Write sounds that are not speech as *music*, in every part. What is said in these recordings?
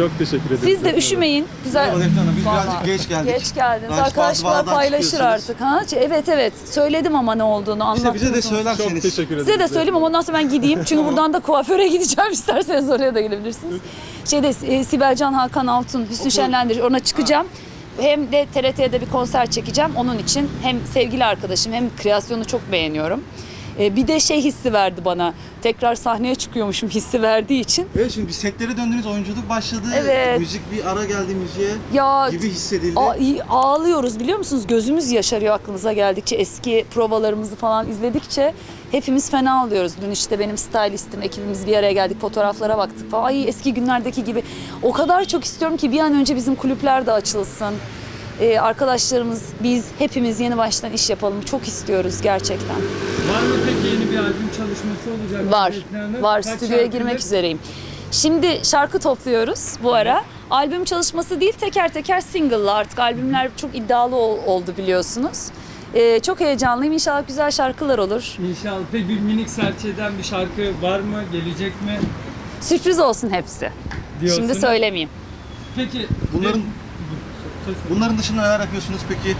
Çok teşekkür ederim. Siz de üşümeyin. Güzel. Merhaba Defne Hanım, biz Vallahi. birazcık geç geldik. Geç geldiniz. Arkadaşlar bağdan paylaşır çıkıyorsunuz. artık. Ha? Evet evet. Söyledim ama ne olduğunu anlattım. İşte bize de Çok söylerseniz. teşekkür ederim. Size de söyleyeyim ama ondan sonra ben gideyim. Çünkü buradan da kuaföre *laughs* gideceğim. İsterseniz oraya da gelebilirsiniz. Şeyde e, Sibel Can Hakan Altun, Hüsnü Şenlendirici ona çıkacağım. Hem de TRT'de bir konser çekeceğim. Onun için hem sevgili arkadaşım hem kreasyonu çok beğeniyorum. E, bir de şey hissi verdi bana. Tekrar sahneye çıkıyormuşum hissi verdiği için. Evet şimdi bir sektöre döndünüz, oyunculuk başladı. Evet. Müzik bir ara geldi müziğe Ya gibi hissedildi. A- ağlıyoruz biliyor musunuz? Gözümüz yaşarıyor aklımıza geldikçe. Eski provalarımızı falan izledikçe hepimiz fena oluyoruz. Dün işte benim stylistim, ekibimiz bir araya geldik, fotoğraflara baktık falan. Ay eski günlerdeki gibi. O kadar çok istiyorum ki bir an önce bizim kulüpler de açılsın. Ee, arkadaşlarımız, biz hepimiz yeni baştan iş yapalım. Çok istiyoruz gerçekten. Var mı peki yeni bir albüm çalışması olacak? Var, var. Kaç Stüdyoya şarkıdır? girmek üzereyim. Şimdi şarkı topluyoruz bu ara. Albüm çalışması değil, teker teker single'la artık albümler çok iddialı ol- oldu biliyorsunuz. Ee, çok heyecanlıyım. İnşallah güzel şarkılar olur. İnşallah. Peki bir minik serçeden bir şarkı var mı? Gelecek mi? Sürpriz olsun hepsi. Diyorsunuz. Şimdi söylemeyeyim. Peki. Bunların- Bunların dışında neler yapıyorsunuz peki?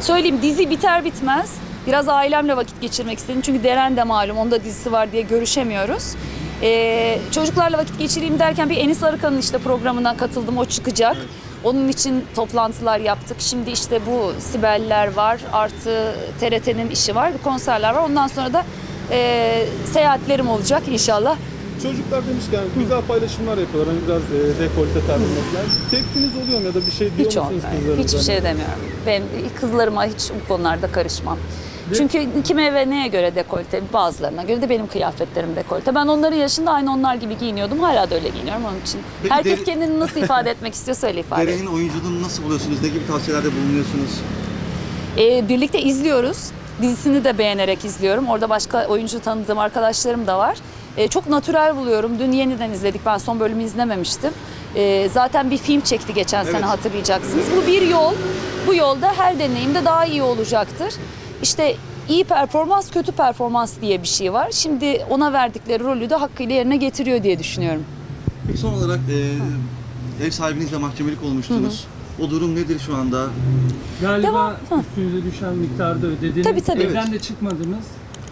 Söyleyeyim dizi biter bitmez. Biraz ailemle vakit geçirmek istedim. Çünkü Deren de malum onda dizisi var diye görüşemiyoruz. Ee, çocuklarla vakit geçireyim derken bir Enis Arıkan'ın işte programından katıldım. O çıkacak. Onun için toplantılar yaptık. Şimdi işte bu Sibeller var. Artı TRT'nin işi var. Konserler var. Ondan sonra da e, seyahatlerim olacak inşallah. Çocuklar demişken güzel paylaşımlar yapıyorlar. Hani biraz e, dekolte tarzında falan. Tepkiniz oluyor mu ya da bir şey diyor Hiç musunuz olmuyor. kızlarınıza? Hiçbir şey demiyorum. Ben kızlarıma hiç bu konularda karışmam. Çünkü kime ve neye göre dekolte, bazılarına göre de benim kıyafetlerim dekolte. Ben onların yaşında aynı onlar gibi giyiniyordum. Hala da öyle giyiniyorum onun için. Peki Herkes deri- kendini nasıl ifade *laughs* etmek istiyorsa öyle ifade Deren'in etsin. oyunculuğunu nasıl buluyorsunuz? Ne gibi tavsiyelerde bulunuyorsunuz? Ee, birlikte izliyoruz. Dizisini de beğenerek izliyorum. Orada başka oyuncu tanıdığım arkadaşlarım da var. Ee, çok natürel buluyorum. Dün yeniden izledik. Ben son bölümü izlememiştim. Ee, zaten bir film çekti geçen sene Evet. hatırlayacaksınız. Bu bir yol. Bu yolda her deneyimde daha iyi olacaktır. İşte iyi performans, kötü performans diye bir şey var. Şimdi ona verdikleri rolü de hakkıyla yerine getiriyor diye düşünüyorum. Peki son olarak e, ev sahibinizle mahkemelik olmuştunuz. O durum nedir şu anda? Galiba Devam. Hı. üstünüze düşen miktarda ödediniz. Tabii, tabii. Evden de çıkmadınız.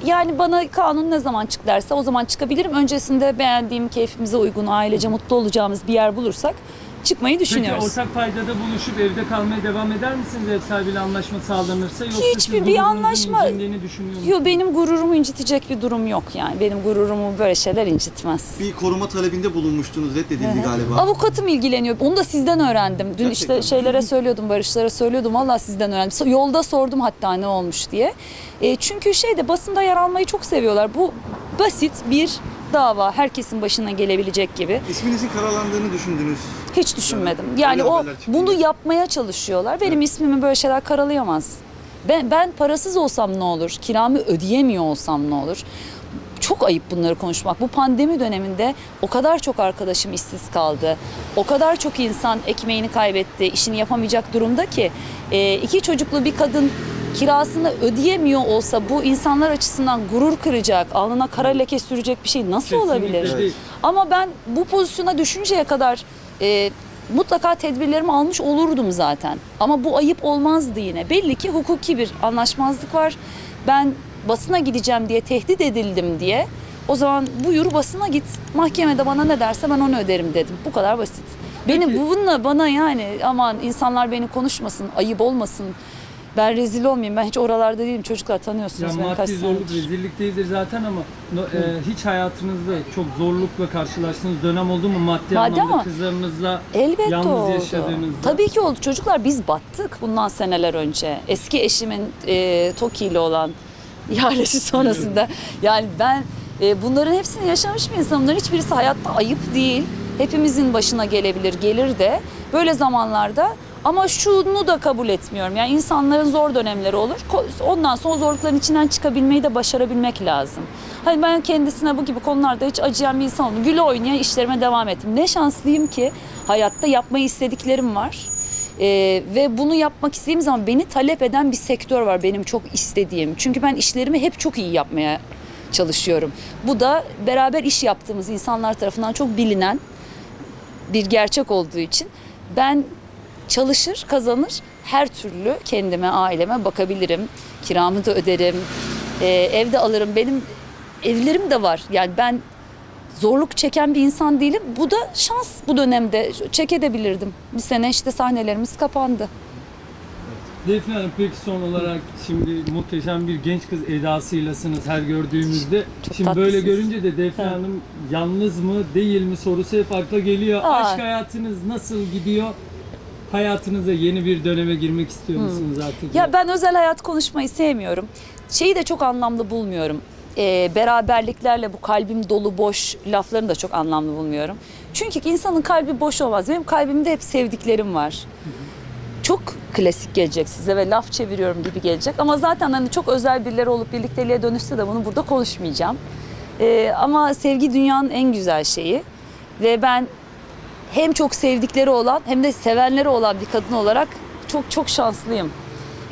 Yani bana kanun ne zaman çık derse o zaman çıkabilirim. Öncesinde beğendiğim, keyfimize uygun, ailece mutlu olacağımız bir yer bulursak çıkmayı düşünüyoruz. Peki ortak paydada buluşup evde kalmaya devam eder misiniz ev sahibiyle anlaşma sağlanırsa? Yoksa Hiçbir bir anlaşma- incindiğini düşünüyor musunuz? Yo benim gururumu incitecek bir durum yok yani. Benim gururumu böyle şeyler incitmez. Bir koruma talebinde bulunmuştunuz, reddedildi galiba. Avukatım ilgileniyor. Onu da sizden öğrendim. Dün Gerçekten işte şeylere söylüyordum, Barışlara söylüyordum. Vallahi sizden öğrendim. Yolda sordum hatta ne olmuş diye. E, çünkü şeyde basında yer almayı çok seviyorlar. Bu basit bir dava. Herkesin başına gelebilecek gibi. İsminizin karalandığını düşündünüz. Hiç düşünmedim. Yani Öyle o haberler çıktı. bunu yapmaya çalışıyorlar. Benim ismimi böyle şeyler karalayamaz. Ben ben parasız olsam ne olur? Kiramı ödeyemiyor olsam ne olur? Çok ayıp bunları konuşmak. Bu pandemi döneminde o kadar çok arkadaşım işsiz kaldı. O kadar çok insan ekmeğini kaybetti, işini yapamayacak durumda ki e, iki çocuklu bir kadın kirasını ödeyemiyor olsa bu insanlar açısından gurur kıracak, alnına kara leke sürecek bir şey nasıl Kesinlikle olabilir? değil. Ama ben bu pozisyona düşünceye kadar e, mutlaka tedbirlerimi almış olurdum zaten. Ama bu ayıp olmazdı yine. Belli ki hukuki bir anlaşmazlık var. Ben basına gideceğim diye tehdit edildim diye. O zaman buyur basına git. Mahkemede bana ne derse ben onu öderim dedim. Bu kadar basit. Benim bununla bana yani aman insanlar beni konuşmasın, ayıp olmasın. Ben rezil olmayayım. Ben hiç oralarda değilim. Çocuklar Ya tanıyorsunuz beni kaç maddi zorluk senedir. rezillik değildir zaten ama no- e, hiç hayatınızda çok zorlukla karşılaştığınız dönem oldu mu maddi, Maddi anlamda ama kızlarınızla Elbette yalnız oldu. yaşadığınızda? Tabii ki oldu. Çocuklar biz battık bundan seneler önce. Eski eşimin e, TOKİ ile olan *laughs* ihalesi sonrasında. Yani ben e, bunların hepsini yaşamış bir insanım. Bunların hiçbirisi hayatta ayıp değil. Hepimizin başına gelebilir, gelir de. Böyle zamanlarda ama şunu da kabul etmiyorum. Yani insanların zor dönemleri olur. Ondan sonra zorlukların içinden çıkabilmeyi de başarabilmek lazım. Hani ben kendisine bu gibi konularda hiç acıyan bir insan oldum. Güle oynaya işlerime devam ettim. Ne şanslıyım ki hayatta yapmayı istediklerim var. Ee, ve bunu yapmak istediğim zaman beni talep eden bir sektör var benim çok istediğim. Çünkü ben işlerimi hep çok iyi yapmaya çalışıyorum. Bu da beraber iş yaptığımız insanlar tarafından çok bilinen bir gerçek olduğu için ben çalışır, kazanır, her türlü kendime, aileme bakabilirim. Kiramı da öderim, e, evde alırım. Benim evlerim de var. Yani ben zorluk çeken bir insan değilim. Bu da şans bu dönemde. Çekebilirdim. Bir sene işte sahnelerimiz kapandı. Defne Hanım peki son olarak şimdi muhteşem bir genç kız edasıylasınız her gördüğümüzde. Çok şimdi böyle tatlısınız. görünce de Defne Ha. Hanım yalnız mı değil mi sorusu hep akla geliyor. Aa. Aşk hayatınız nasıl gidiyor? Hayatınıza yeni bir döneme girmek istiyor musunuz artık? Ya ben özel hayat konuşmayı sevmiyorum. Şeyi de çok anlamlı bulmuyorum. Ee, beraberliklerle bu kalbim dolu boş laflarını da çok anlamlı bulmuyorum. Çünkü insanın kalbi boş olmaz. Benim kalbimde hep sevdiklerim var. Çok klasik gelecek size ve laf çeviriyorum gibi gelecek. Ama zaten hani çok özel birileri olup birlikteliğe dönüşse de bunu burada konuşmayacağım. Ee, ama sevgi dünyanın en güzel şeyi. Ve ben hem çok sevdikleri olan hem de sevenleri olan bir kadın olarak çok çok şanslıyım.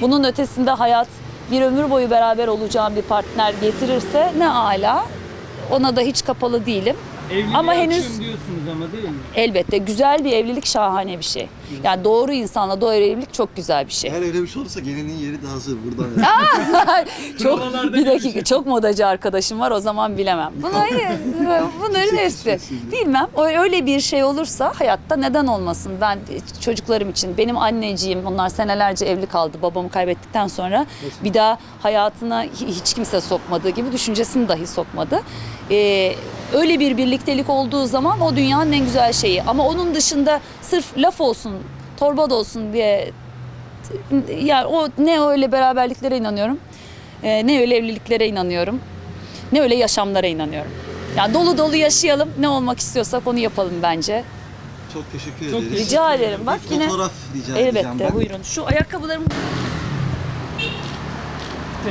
Bunun ötesinde hayat bir ömür boyu beraber olacağım bir partner getirirse ne ala. Ona da hiç kapalı değilim. Evliliğe ama henüz- diyorsunuz ama değil mi? Elbette güzel bir evlilik şahane bir şey. Yani doğru insanla doğru evlilik çok güzel bir şey. Eğer öyle bir şey olursa gelinin yeri de hazır buradan. Yani. *laughs* *laughs* çok Provalarda bir dakika görüşürüz. çok modacı arkadaşım var o zaman bilemem. Bunları, *laughs* bunların hepsi. Bilmem o- öyle bir şey olursa hayatta neden olmasın? Ben çocuklarım için benim anneciğim onlar senelerce evli kaldı babamı kaybettikten sonra bir daha hayatına hi- hiç kimse sokmadığı gibi düşüncesini dahi sokmadı. Ee, öyle bir birliktelik olduğu zaman o dünyanın en güzel şeyi. Ama onun dışında sırf laf olsun, torba da olsun diye yani o ne öyle beraberliklere inanıyorum. e, ne öyle evliliklere inanıyorum. Ne öyle yaşamlara inanıyorum. Yani dolu dolu yaşayalım. Ne olmak istiyorsak onu yapalım bence. Çok teşekkür Çok ederiz. Rica ederim. Bak Bir yine fotoğraf rica edeceğim elbette ben. buyurun. Şu ayakkabılarımı